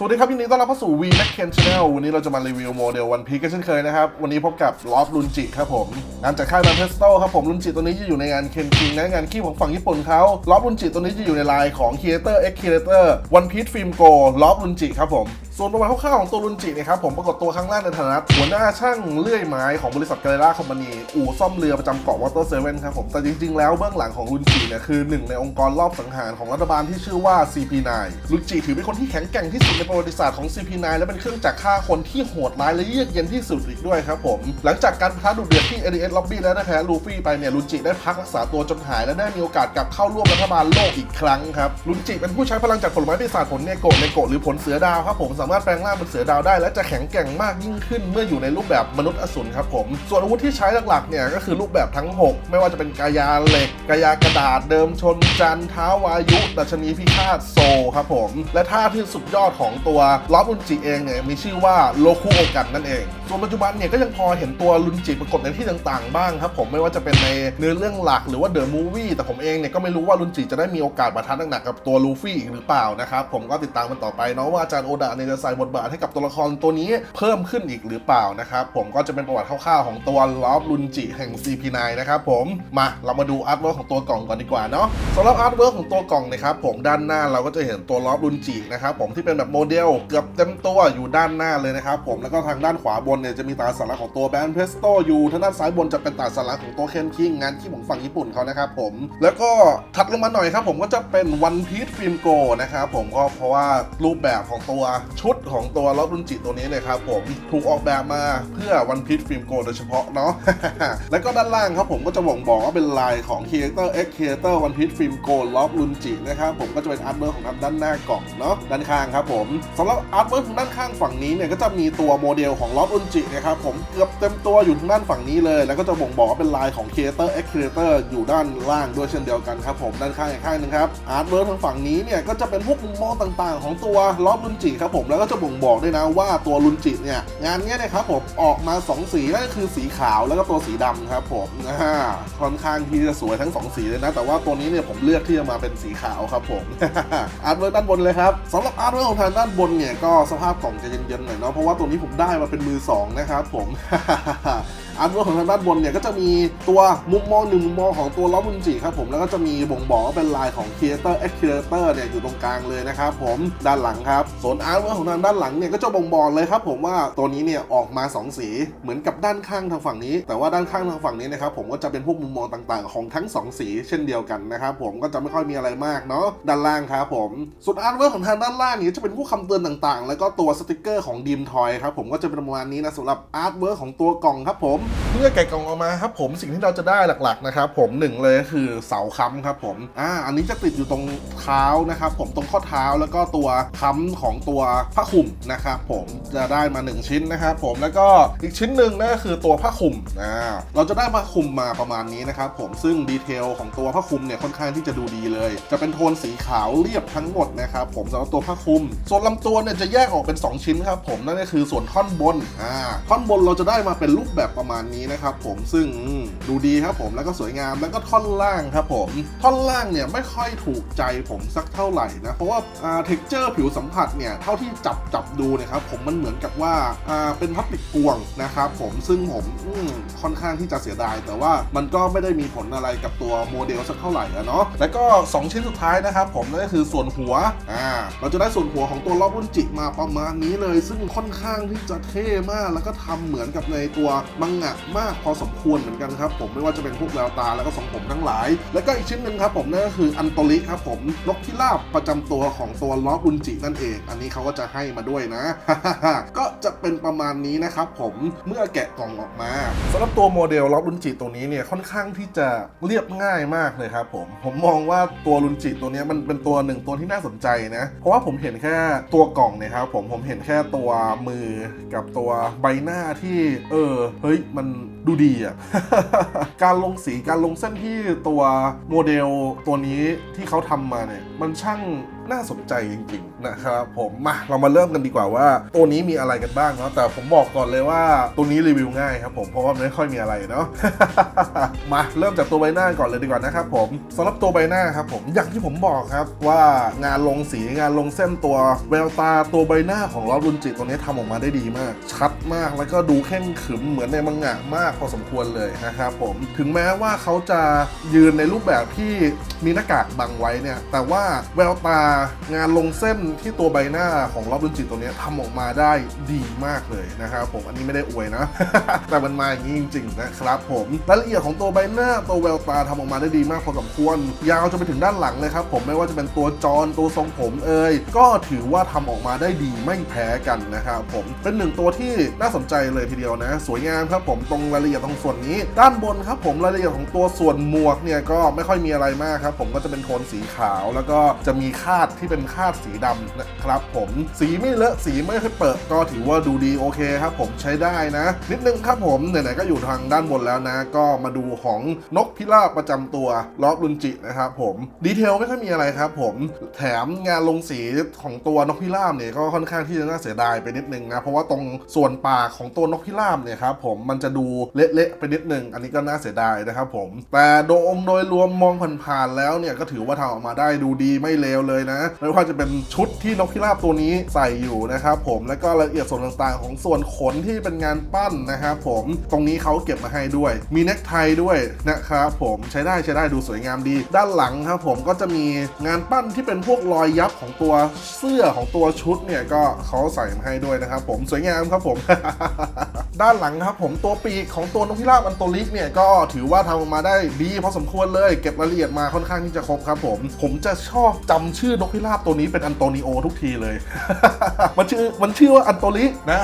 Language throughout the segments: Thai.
สวัสดีครับยินดีต้อนรับเข้าสู่ V Mac Ken Channel วันนี้เราจะมารีวิวโมเดลวันพีกันเช่นเคยนะครับ วันนี้พบกับลอฟลุนจิครับผม งานจากค่ายมันเทสโตครับผมลุนจิตัวนี้จะอยู่ในงานเคนคิงนะงานขี้ของฝั่งญี่ปุ่นเขาลอฟลุนจิตัวนี้จะอยู่ในไลน์ของ Creator X Creator One Piece Film Go ลอฟลุนจิครับผม ส่วนประวัติคร่าวๆของตัวรุนจินะครับผมปรากฏตัวครั้งแรกในฐานะหัวหน้าช่างเลื่อยไม้ของบริษัทเกเรล่าคอมพานีอู่ซ่อมเรือประจำเกาะวอเตอร์เซเว่นครับผมแต่จริงๆแล้วเบื้องหลังของรุนจิเนี่ยคือหนึ่งในองค์กรรอบสังหารของรัฐบาลที่ชื่อว่า CP9 รุนจิถือเป็นคนที่แข็งแกร่งที่สุดในประวัติศาสตร์ของ CP9 และเป็นเครื่องจักรฆ่าคนที่โหดร้ายและเยือกเย็นที่สุดอีกด้วยครับผมหลังจากการประทะดุเดือดที่ ADS Lobby แล้วได้แพ้ลูฟี่ไปเนี่ยรุนจิได้พักรักษาตัวจนหายและได้มีโอกาสกลับเข้าร่วมรัฐบาลโลกอีกครั้งครับรุนจิเป็นผู้ใช้พลังจากผลไม้ปีศาจผลเนโกะเนโกะหรือผลเสือดาวครับผมสาามารถแปลงร่างเป็นเสือดาวได้ และจะแข็งแกร่งมากยิ่งขึ้นเมื่ออยู่ในรูปแบบมนุษย์อสูรครับผม ส่วนอาวุธที่ใช้หลักๆเนี่ยก็คือรูปแบบทั้ง 6 ไม่ว่าจะเป็นกายาเหล็ก กายากระดาษเดิมชน จันท้าวายุดัชนีพิฆาตโซครับผม และท่าที่สุดยอดของตัวลอฟอุนจิเองเนี่ยมีชื่อว่าโลคุโอกันนั่นเองส่วนปัจจุบันเนี่ยก็ยังพอเห็นตัวลุนจิปรากฏในที่ต่างๆ บ้างครับผมไม่ว่าจะเป็นในเนื้อเรื่องหลักหรือว่าเดอะมูฟวี่แต่ผมเองเนี่ยก็ไม่รู้ว่าลุนจิจะได้มีโอกาสมาทัดหนักๆกับตัวลูฟี่อีกหรือเปล่านะครับผมก็ติดตามมันต่อไปเนาะว่าอาจารย์โอดะเนี่ยจะใส่บทบาทให้กับตัวละครตัวนี้เพิ่มขึ้นอีกหรือเปล่านะครับผมก็จะเป็นประวัติคร่าวๆของตัวลอฟลุนจิแห่ง CP9 นะครับผมมาเรามาดูอาร์ตเวิร์กของตัวกล่องก่อนดีกว่าเนาะสำหรับอาร์ตเวิร์กของตัวกล่องนะครับผมด้านหน้าเราก็จะเห็นตัวลอฟลุนจินะครับผมที่เป็นแบบโมเดลเกือบเต็มตัวอยู่ด้านหน้าเลยนะครับผมแล้วก็ทางด้านขวาบนเนี่ยจะมีตาสัญลักษณ์ของตัวแบนเพสโตอยู่ทางด้านซ้ายบนจะเป็นตาสัญลักษณ์ของตัวเคนคิงงานที่ของฝั่งญี่ปุ่นเขานะครับผมแล้วก็ถัดลงมาหน่อยครับผมก็จะเป็นวันพีซฟิล์มโกนะครับผมก็เพราะว่ารูปแบบของตัวชุุดของตัวลอฟลุนจิตัวนี้เนยครับผมถูกออกแบบมาเพื่อวันพีซฟิล์มโกโดยเฉพาะเนาะแล้วก็ด้านล่างครับผมก็จะบ่งบอกว่าเป็นลายของ Creator X Creator One Piece Film Go ล็อกลุนจินะครับผมก็จะเป็นอาร์ตเวิร์กของทางด้านหน้ากล่องเนาะด้านข้างครับผมสำหรับอาร์ตเวิร์กของด้านข้างฝั่งนี้เนี่ยก็จะมีตัวโมเดลของล็อกลุนจินะครับผมเกือบเต็มตัวอยู่ทางด้านฝั่งนี้เลย แล้วก็จะบ่งบอกว่าเป็นลายของ Creator X Creator อยู่ด้านล่างด้วยเช่นเดียวกันครับผมด้านข้างอีกข้างหนึงครับอาร์ตเวิร์กทางฝั่งนี้เนี่ยก็จะเป็นพวกมุมมองต่างๆ ของตัวล็อกลุนจิครับผมแล้วก็จะบ่งบอกด้วยนะว่าตัวลุนจิเนี่ยงานนี้นะครับผมออกมาสองสีนั่นก็คือสีขาวแล้วก็ตัวสีดำครับผมนะฮะค่อนข้างที่จะสวยทั้งสองสีเลยนะ แต่ว่าตัวนี้เนี่ยผมเลือกที่จะมาเป็นสีขาวครับผมอาร์ตเวิร์ดด้านบนเลยครับสำหรับอาร์ตเวิร์ดของทางด้านบนเนี่ยก็สภาพกล่องจะเย็นๆหน่อยเนาะเพราะว่าตัวนี้ผมได้มาเป็นมือสองนะครับผม อาร์ตเวิร์กของทางด้านบนเนี่ยก็จะมีตัวมุมมองหนึ่งมุมมองของตัวล้อมุนจิครับผมแล้วก็จะมีบ่งบอกว่าเป็นลายของ Creator X Creator เนี่ยอยู่ตรงกลางเลยนะครับผมด้านหลังครับส่วนอาร์ตเวิร์กของทางด้านหลังเนี่ยก็จะบ่งบอกเลยครับผมว่าตัวนี้เนี่ยออกมาสองสีเหมือนกับด้านข้างทางฝั่งนี้ แต่ว่าด้านข้างทางฝั่งนี้นะครับผมก็จะเป็นพวกมุมมองต่างๆ ของทั้งสองสีเช่นเดียวกันนะครับผมก็จะไม่ค่อยมีอะไรมากเนาะด้านล่างครับผมส่วนอาร์ตเวิร์กของทางด้านล่างเนี่ยจะเป็นพวกคำเตือนต่างๆ แล้วก็ตัวสติกเกอร์ของดีมทอยครับผมก็จะเป็นประมาณนี้นะสำหรับอาร์ตเวิร์กของตัวกล่องครับผมเมื่อแกะกล่องออกมาครับผมสิ่งที่เราจะได้หลักๆนะครับผมหนึ่งเลยก็คือเสาค้ำครับผมอ่าอันนี้จะติดอยู่ตรงเท้านะครับผมตรงข้อเท้าแล้วก็ตัวค้ำของตัวผ้าคลุมนะครับผมจะได้มา 1 ชิ้นนะครับผมแล้วก็อีกชิ้นหนึ่งนั่นก็คือตัวผ้าคลุมอ่าเราจะได้ผ้าคลุมมาประมาณนี้นะครับผมซึ่งดีเทลของตัวผ้าคลุมเนี่ยค่อนข้างที่จะดูดีเลย จะเป็นโทนสีขาวเรียบทั้งหมดนะครับผมสำหรับตัวผ้าคลุม ส่วนลำตัวเนี่ยจะแยกออกเป็น 2 ชิ้นครับผมนั่นก็คือส่วนท่อนบนอ่าท่อนบนเราจะได้มาเป็นรูปแบบประมาณนี้นะครับผมซึ่งดูดีครับผมแล้วก็สวยงามแล้วก็ท่อนล่างครับผมท่อนล่างเนี่ยไม่ค่อยถูกใจผมสักเท่าไหร่นะเพราะว่าอ่าเท็กเจอร์ผิวสัมผัสเนี่ยเท่าที่จับจับดูนะครับผมมันเหมือนกับว่าอ่าเป็นพลาสติกกวงนะครับผมซึ่งผมอืมค่อนข้างที่จะเสียดาย แต่ว่ามันก็ไม่ได้มีผลอะไรกับตัวโมเดลสักเท่าไหร่อะเนาะแล้วก็ 2 ชิ้นสุดท้ายนะครับผมนั่นก็คือส่วนหัวอ่าเราจะได้ส่วนหัวของตัวล็อบรุนจิมาประมาณนี้เลย ซึ่งค่อนข้างที่จะเท่มากแล้วก็ทำเหมือนกับในตัวมังงะมากพอสมควรเหมือนกันครับผมไม่ว่าจะเป็นพวกแววตาแล้วก็ทรงผมทั้งหลาย แล้วก็อีกชิ้นหนึ่งครับผมนั่นก็คืออันโตริครับผมนกพิราบประจำตัวของตัวล็อบรุนจินั่นเอง อันนี้เขาก็จะให้มาด้วยนะ ก็จะเป็นประมาณนี้นะครับผมเมื่อแกะกล่องออกมาสำหรับตัวโมเดลล็อบรุนจิตัวนี้เนี่ยค่อนข้างที่จะเรียบง่ายมากเลยครับผมผมมองว่าตัวรุนจิตัวนี้มันเป็นตัวหนึ่งตัวที่น่าสนใจนะ เพราะว่าผมเห็นแค่ตัวกล่องเนี่ยครับผมผมเห็นแค่ตัวมือกับตัวใบหน้าที่ เออเฮ้ยมัน ดูดีอะการลงสีการลงเส้นที่ตัวโมเดลตัวนี้ที่เขาทำมาเนี่ย มันช่างน่าสนใจจริงๆนะครับผมมาเรามาเริ่มกันดีกว่าว่า ตัวนี้มีอะไรกันบ้างเนาะแต่ผมบอกก่อนเลยว่าตัวนี้รีวิวง่ายครับผมเพราะว่าไม่ค่อยมีอะไรเนาะมาเริ่มจากตัวใบหน้าก่อนเลยดีกว่านะครับผมสำหรับตัวใบหน้าครับผมอย่างที่ผมบอกครับว่างานลงสีงานลงเส้นตัวแววตาตัวใบหน้าของลอรุนจิตัวนี้ทำออกมาได้ดีมาก ชัดมากแล้วก็ดูเข่งขรึมเหมือนในมังงะมากพอสมควรเลยนะครับผมถึงแม้ว่าเขาจะยืนในรูปแบบที่มีหน้ากากบังไว้เนี่ยแต่ว่าแววตางานลงเส้นที่ตัวใบหน้าของลอบรุนจิตตัวนี้ทำออกมาได้ดีมากเลยนะครับผมอันนี้ไม่ได้อวยนะ แต่มันมาอย่างนี้จริง ๆ นะครับผมรายละเอียดของตัวใบหน้าตัวแววตาทำออกมาได้ดีมากพอสมควร ยาวจนไปถึงด้านหลังเลยครับผมไม่ว่าจะเป็นตัวจรตัวทรงผมเอ่ยก็ถือว่าทำออกมาได้ดีไม่แพ้กันนะครับผมเป็นหนึ่งตัวที่น่าสนใจเลยทีเดียวนะ สวยงามครับผมตรงรายละเอียดตรงส่วนนี้ ด้านบนครับผมรายละเอียดของตัวส่วนหมวกเนี่ยก็ไม่ค่อยมีอะไรมากครับผมก็จะเป็นโทนสีขาว แล้วก็จะมีคาดที่เป็นคาดสีดำนะครับผมสีไม่เลอะสีไม่ค่อยเปิดก็ถือว่าดูดีโอเคครับผมใช้ได้นะ นิดนึงครับผมไหนๆก็อยู่ทางด้านบนแล้วนะ ก็มาดูของนกพิราบประจำตัวลอบรุนจินะครับผมดีเทลไม่ค่อยมีอะไรครับผมแถมงานลงสีของตัวนกพิราบเนี่ยก็ค่อนข้างที่จะน่าเสียดายไปนิดนึงนะเพราะว่าตรงส่วนปากของตัวนกพิราบเนี่ยครับผมมันจะดูเละๆไปนิดนึง อันนี้ก็น่าเสียดายนะครับผม แต่โดยองโดยรวมมองผ่านๆแล้วเนี่ยก็ถือว่าทำออกมาได้ดูดีไม่เลวเลยนะไม่ว่าจะเป็นชุดที่นกพิราบตัวนี้ใส่อยู่นะครับผมแล้วก็รายละเอียดส่วนต่างๆ ของส่วนขนที่เป็นงานปั้นนะครับผมตรงนี้เขาเก็บมาให้ด้วย มีเน็กไทด้วยนะครับผมใช้ได้ใช้ได้ดูสวยงามดี ด้านหลังครับผมก็จะมีงานปั้นที่เป็นพวกรอยยับของตัวเสื้อของตัวชุดเนี่ยก็เขาใส่มาให้ด้วยนะครับผมสวยงามครับผม ด้านหลังครับผมตัวปีกของตัวนกพิราบอันโตลิกเนี่ยก็ถือว่าทำออกมาได้ดีพอสมควรเลย เก็บรายละเอียดมาค่อนข้างที่จะครบครับผม ผมจะชอบจำชื่อนกพิราบตัวนี้เป็นอันโตนิโอทุกทีเลย มันชื่อมันชื่อว่าอันโตลินะ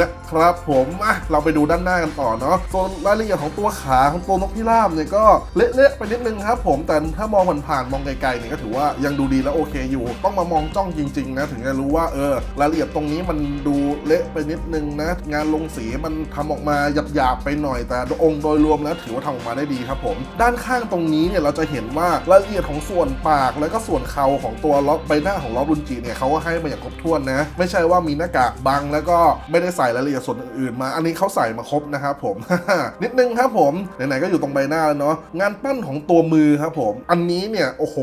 นะครับผมอะเราไปดูด้านหน้ากันต่อเนาะส่วนรายละเอียดของตัวขาของตัวนกพิราบเนี่ยก็เละๆไปนิดนึงครับ ผมแต่ถ้ามองผ่านๆมองไกลๆเนี่ยก็ถือว่ายังดูดีและโอเคอยู่ ต้องมามองจ้องจริง ๆ นะ ถึงจะรู้ว่าเออรายละเอียดตรงนี้มันดูเละไปนิดนึงนะ งานลงสีมันทำออกมาหยาบๆไปหน่อยแต่องค์โดยรวมแล้วถือว่าทำออกมาได้ดีครับผม ด้านข้างตรงนี้เนี่ยเราจะเห็นว่ารายละเอียดของส่วนปาก แล้วก็ส่วนเคาของตัวล็อกใบหน้าของล็อกรุนจิเนี่ยเขาก็ให้มาอย่างครบถ้วนนะ ไม่ใช่ว่ามีหน้ากากบังแล้วก็ไม่ได้ใส่รายละเอียดส่วนอื่นมา อันนี้เขาใส่มาครบนะครับผม นิดนึงครับผมไหนๆก็อยู่ตรงใบหน้าแล้วเนาะงานปั้นของตัวมือครับผม อันนี้เนี่ยโอ้โห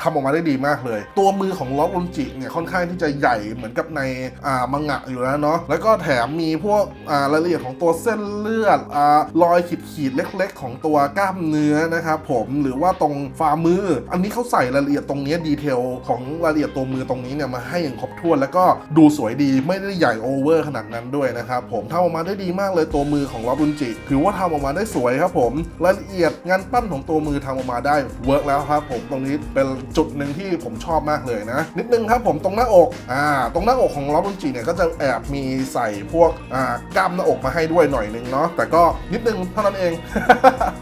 ทำออกมาได้ดีมากเลย ตัวมือของล็อกรุนจิเนี่ยค่อนข้างที่จะใหญ่เหมือนกับในอ่ามังงะอยู่แล้วเนาะแล้วก็แถมมีพวกอ่ารายละเอียดของตัวเส้นเลือดอ่ารอยขีดๆเล็ก ๆ ของตัวกล้ามเนื้อนะครับผมหรือว่าตรงฝ่ามือ อันนี้เขาใส่รายละเอียดตรงนี้ดีเทลของรายละเอียดตัวมือตรงนี้เนี่ยมาให้อย่างครบถ้วนแล้วก็ดูสวยดีไม่ได้ใหญ่โอเวอร์ขนาดนั้นด้วยนะครับผมทำออกมาได้ดีมากเลยตัวมือของล็อบุนจิถือว่าทำออกมาได้สวยครับผมรายละเอียดงานปั้นของตัวมือทำออกมาได้เวิร์กแล้วครับผมตรงนี้เป็นจุดหนึ่งที่ผมชอบมากเลยนะ นิดนึงครับผมตรงหน้าอกอ่าตรงหน้าอกของล็อบุนจิเนี่ยก็จะแอบมีใส่พวกอ่ากล้ามหน้าอกมาให้ด้วยหน่อยนึงเนาะแต่ก็นิดนึงเท่านั้นเอง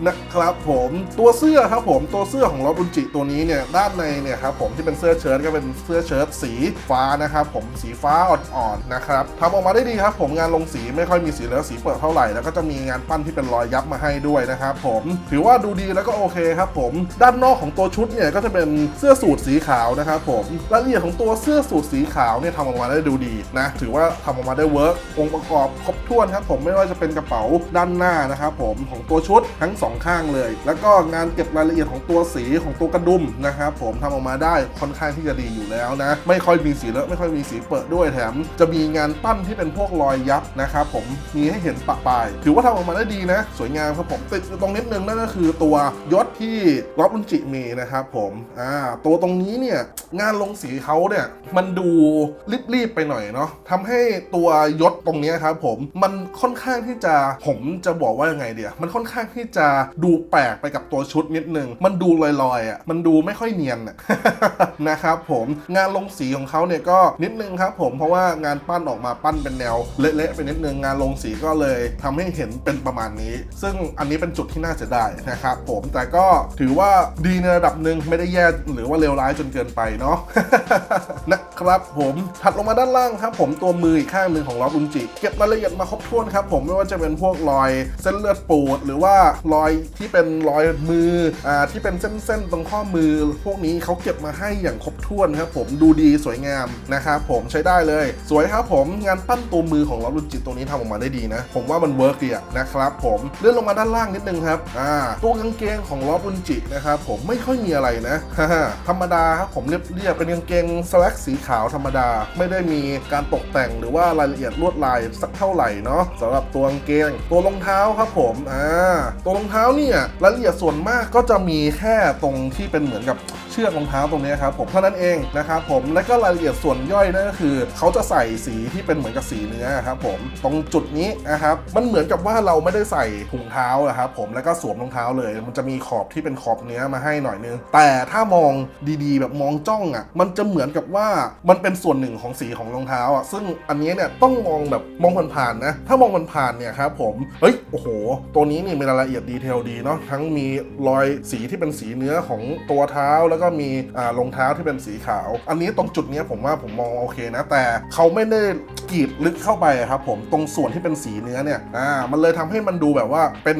นะครับผมตัวเสื้อครับผมตัวเสื้อของล็อบรุนจิตัวนี้เนี่ยด้านในเนี่ยครับผมที่เป็นเสื้อเชิ้ตก็เป็นเสื้อเชิ้ตสีฟ้านะครับผมสีฟ้าอ่อนๆนะครับทำออกมาได้ดีครับผมงานลงสีไม่ค่อยมีสีเหลือสีเปิดเท่าไหร่แล้วก็จะมีงานปั้นที่เป็นรอยยับมาให้ด้วยนะครับผมถือว่าดูดีแล้วก็โอเคครับผม ด้านนอกของตัวชุดเนี่ยก็จะเป็นเสื้อสูทสีขาวนะครับผมรายละเอียดของตัวเสื้อสูทสีขาวเนี่ยทำออกมาได้ดูดีนะถือว่าทำออกมาได้เวิร์กองค์ประกอบครบถ้วนครับผมไม่ว่าจะเป็นกระเป๋าด้านหน้านะครับผมของตัวชุดทั้งสองข้างเลย แล้วก็งานเก็บรายละเอียดของตัวสีของตัวกระดุมนะครับผมทำออกมาได้ค่อนข้างที่จะดีอยู่แล้วนะ ไม่ค่อยมีสีเลอะไม่ค่อยมีสีเปิดด้วยแถม จะมีงานปั้นที่เป็นพวกรอยยับนะครับผมมีให้เห็นปะปาย ถือว่าทำออกมาได้ดีนะ สวยงามครับผมติดตรงนิดนึงนั่นก็คือตัวยศที่ล็อบุนจิมีนะครับผมอ่าตัวตรงนี้เนี่ยงานลงสีเขาเนี่ยมันดูรีบๆไปหน่อยเนาะทำให้ตัวยศตรงนี้ครับผมมันค่อนข้างที่จะผมจะบอกว่ายังไงเดียมันค่อนข้างที่จะดูแปลกไปกับตัวชุดนิดนึง มันดูลอยๆอะมันดูไม่ค่อยเนียนอะนะครับผมงานลงสีของเขาเนี่ยก็นิดนึงครับผมเพราะว่างานปั้นออกมาปั้นเป็นแนวเละๆไปนิดนึงงานลงสีก็เลยทำให้เห็นเป็นประมาณนี้ ซึ่งอันนี้เป็นจุดที่น่าเสียดายนะครับผมแต่ก็ถือว่าดีในระดับหนึ่งไม่ได้แย่หรือว่าเลวร้ายจนเกินไปเนาะนะครับผมถัดลงมาด้านล่างครับ ผมตัวมืออีกข้างหนึ่งของล็อบอุนจิเก็บรายละเอียดมาครบถ้วนครับผมไม่ว่าจะเป็นพวกรอยเส้นเลือดปูด หรือว่ารอยที่เป็นรอยมืออ่าที่เป็นเส้นๆตรงข้อมือ พวกนี้เขาเก็บมาให้อย่างครบถ้วนครับผมดูดีสวยงามนะครับผมใช้ได้เลย สวยครับผมงานปั้นตัวมือของลอรุจิตตัวนี้ทำออกมาได้ดีนะ ผมว่ามันเวิร์กดีนะครับผมเลื่อนลงมาด้านล่างนิดนึงครับอ่าตัวกางเกงของลอรุนจินะครับผมไม่ค่อยมีอะไรนะธรรมดาครับผมเรียบเรียบเป็นกางเกงสแลกสีขาวธรรมดา ไม่ได้มีการตกแต่งหรือว่ารายละเอียดลวดลายสักเท่าไหร่เนาะสำหรับตัวกางเกงตัวรองเท้าครับผมอ่าตัวรองเท้าเนี่ยรายละเอียดส่วนมากก็จะมีแค่ตรงที่เป็นเหมือนกับ เชือกรองเท้าตรงนี้ครับผมเท่านั้นเองนะครับผมและก็รายละเอียดส่วนย่อยนั่นก็คือ เขาจะใส่สีที่เป็นเหมือนกับสีเนื้อครับผมตรงจุดนี้นะครับมันเหมือนกับว่าเราไม่ได้ใส่ถุงเท้าอะครับผมแล้วก็สวมรองเท้าเลย มันจะมีขอบที่เป็นขอบเนื้อมาให้หน่อยนึงแต่ถ้ามองดีๆ แบบมองจ้องอะมันจะเหมือนกับว่ามันเป็นส่วนหนึ่งของสีของรองเท้าอะซึ่งอันนี้เนี่ยต้องมองแบบมองผ่านๆนะถ้ามองผ่านๆเนี่ยครับผมเฮ้ยโอ้โห ตัวนี้นี่มีรายละเอียดดีเทลดีเนาะทั้งมีรอยสีที่เป็นสีเนื้อของตัวเท้าแล้วก็ก็มีรองเท้าที่เป็นสีขาว อันนี้ตรงจุดนี้ผมว่าผมมองโอเคนะ แต่เขาไม่ได้กรีดลึกเข้าไปครับผมตรงส่วนที่เป็นสีเนื้อเนี่ยอ่ามันเลยทำให้มันดูแบบว่าเป็น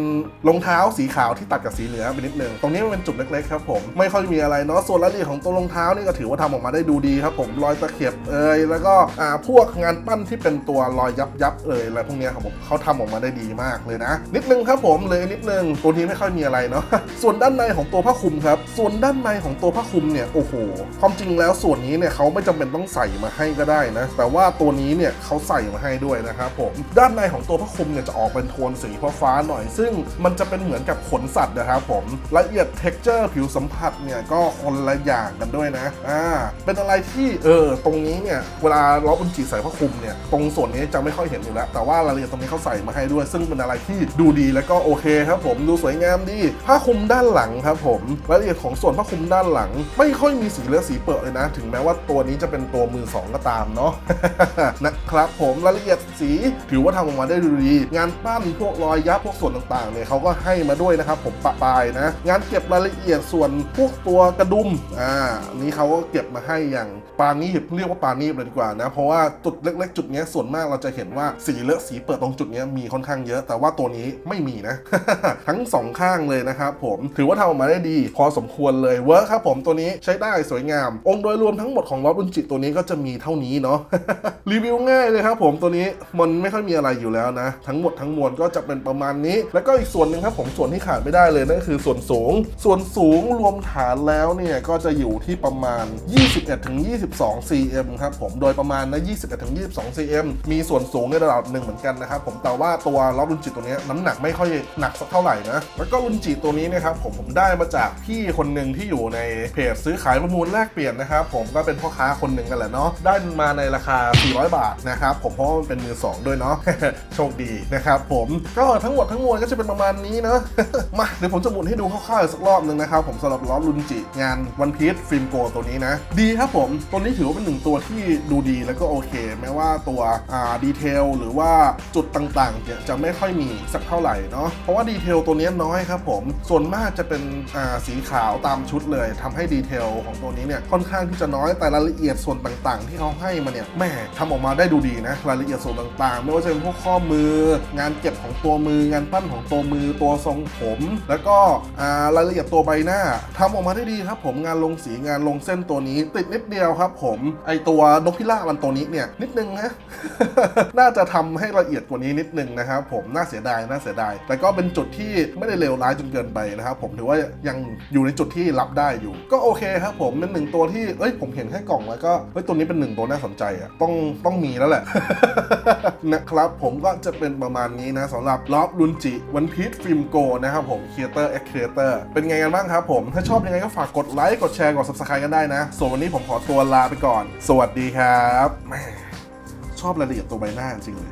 รองเท้าสีขาวที่ตัดกับสีเหลืองไปนิดนึงตรงนี้มันเป็นจุดเล็กๆครับผมไม่ค่อยมีอะไรเนาะส่วนรายละเอียดของตัวรองเท้านี่ก็ถือว่าทำออกมาได้ดูดีครับผมรอยตะเข็บเอยแล้วก็อ่าพวกงานปั้นที่เป็นตัวรอยยับยับเอยอะไรพวกนี้ครับผมเขาทำออกมาได้ดีมากเลยนะ นิดนึงครับผมเลยนิดนึงตัวนี้ไม่ค่อยมีอะไรเนาะส่วนด้านในของตัวผ้าคลุมครับ ส่วนด้านในของตัวผ้าคลุมเนี่ยโอ้โหความจริงแล้วส่วนนี้เนี่ยเขาไม่จำเป็นต้องใส่มาให้ก็ได้นะ แต่ว่าตัวนี้เนี่ยเขาใส่มาให้ด้วยนะครับผมด้านในของตัวผ้าคลุมเนี่ยจะออกเป็นโทนสีฟ้าๆหน่อย ซึ่งมันจะเป็นเหมือนกับขนสัตว์นะครับผมละเอียด texture ผิวสัมผัสเนี่ยก็คนละอย่างกันด้วยนะอ่าเป็นอะไรที่เออตรงนี้เนี่ยเวลาล้อบุญจีใส่ผ้าคลุมเนี่ยตรงส่วนนี้จะไม่ค่อยเห็นอยู่แล้ว แต่ว่ารายละเอียดตรงนี้เขาใส่มาให้ด้วย ซึ่งเป็นอะไรที่ดูดีแล้วก็โอเคครับผมดูสวยงามดีผ้าคลุมด้านหลังครับผมรายละเอียดของส่วนผ้าคลุมด้านหลังไม่ค่อยมีสีเลือดสีเปิดเลยนะ ถึงแม้ว่าตัวนี้จะเป็นตัวมือสองก็ตามเนาะนะครับผมรายละเอียดสีถือว่าทำออกมาได้ดีงานปั้นพวกรอยยับพวกส่วนต่างๆเนี่ยเขาก็ให้มาด้วยนะครับผมปะปลายนะ งานเก็บรายละเอียดส่วนพวกตัวกระดุมอ่านี้เขาก็เก็บมาให้อย่างปานีบเรียกว่าปานีบเลยดีกว่านะเพราะว่าจุดเล็ก ๆ จุดนี้ส่วนมากเราจะเห็นว่าสีเลอะสีเปิดตรงจุดนี้มีค่อนข้างเยอะ แต่ว่าตัวนี้ไม่มีนะ ทั้งสองข้างเลยนะครับผมถือว่าทำออกมาได้ดี พอสมควรเลยเวิร์คครับผมตัวนี้ใช้ได้สวยงาม องค์โดยรวมทั้งหมดของลอบุนจิตัวนี้ก็จะมีเท่านี้เนาะรีวิวง่ายเลยครับผมตัวนี้มันไม่ค่อยมีอะไรอยู่แล้วนะ ทั้งหมดทั้งมวลก็จะเป็นประมาณนี้ แล้วก็อีกส่วนหนึ่งครับผมส่วนที่ขาดไม่ได้เลยนั่นก็คือส่วนสูง ส่วนสูงรวมฐานแล้วเนี่ยก็จะอยู่ที่ประมาณ 21-22 cm ครับผมโดยประมาณนะ 21-22 cm มีส่วนสูงในระดับหนึ่งเหมือนกันนะครับผมแต่ว่าตัวล็อบุนจิตัวนี้น้ำหนักไม่ค่อยหนักสักเท่าไหร่นะแล้วก็รุนจิตัวนี้นะครับผมผมได้มาจากพี่คนหนึ่งที่อยู่ในเพจซื้อขายประมูลแลกเปลี่ยนนะครับผมก็เป็นพ่อค้าคนหนึ่งกันแหละเนาะได้มาในราคา 400 บาทนะครับผมเพราะว่ามันเป็นมือสองด้วยเนาะโชคดีนะครับผมก็ทั้งหมดทั้งมวลก็จะเป็นประมาณนี้เนาะมาเดี๋ยวผมจะหมุนให้ดูคร่าวๆสักรอบหนึ่งนะครับผมสำหรับล้อรุนจิงานวันพีชฟิล์มโกตัวนี้นะ ดีครับผมตัวนี้ถือว่าเป็นหนึ่งตัวที่ดูดีแล้วก็โอเค แม้ว่าตัวอ่าดีเทลหรือว่าจุดต่างๆเนี่ยจะไม่ค่อยมีสักเท่าไหร่เนาะเพราะว่าดีเทลตัวนี้น้อยครับผมส่วนมากจะเป็นอ่าสีขาวตามชุดเลยทำให้ดีเทลของตัวนี้เนี่ยค่อนข้างที่จะน้อยแต่รายละเอียดส่วนต่างๆ ที่เขาให้มาเนี่ยแม่ทำออกมาได้ดูดีนะรายละเอียดส่วนต่างๆ ไม่ว่าจะเป็นพวกข้อมือ งานเก็บของตัวมืองานปั้นของตัวมือตัวทรงผม แล้วก็รายละเอียดตัวใบหน้าทำออกมาได้ดีครับ ผมงานลงสีงานลงเส้นตัวนี้ ติดนิดเดียวครับ ผมไอตัวนกพิราบมันตัวนี้เนี่ยนิดนึงนะน่าจะทำให้ละเอียดกว่านี้นิดนึงนะครับผมน่าเสียดายน่าเสียดายแต่ก็เป็นจุดที่ไม่ได้เลวร้ายจนเกินไปนะครับผมถือว่ายังอยู่ในจุดที่รับได้อยู่ก็โอเคครับผมเป็นหนึ่งตัวที่เอ้ยผมเห็นแค่กล่องแล้วก็เฮ้ยตัวนี้เป็นหนึ่งตัวน่าสนใจอะต้องต้องมีแล้วแหละ นะครับผมก็จะเป็นประมาณนี้นะสำหรับล็อบลุนจิวันพีชฟิล์มโกนะครับผมครีเอเตอร์เอ็กครีเอเตอร์เป็นไงกันบ้างครับผมถ้าชอบยังไงก็ฝากกดไลค์กดแชร์กด subscribe กันได้นะ ส่วนวันนี้ผมขอตัวลาไปก่อน สวัสดีครับแหมชอบรายละเอียดตัวใบหน้าจริงเลย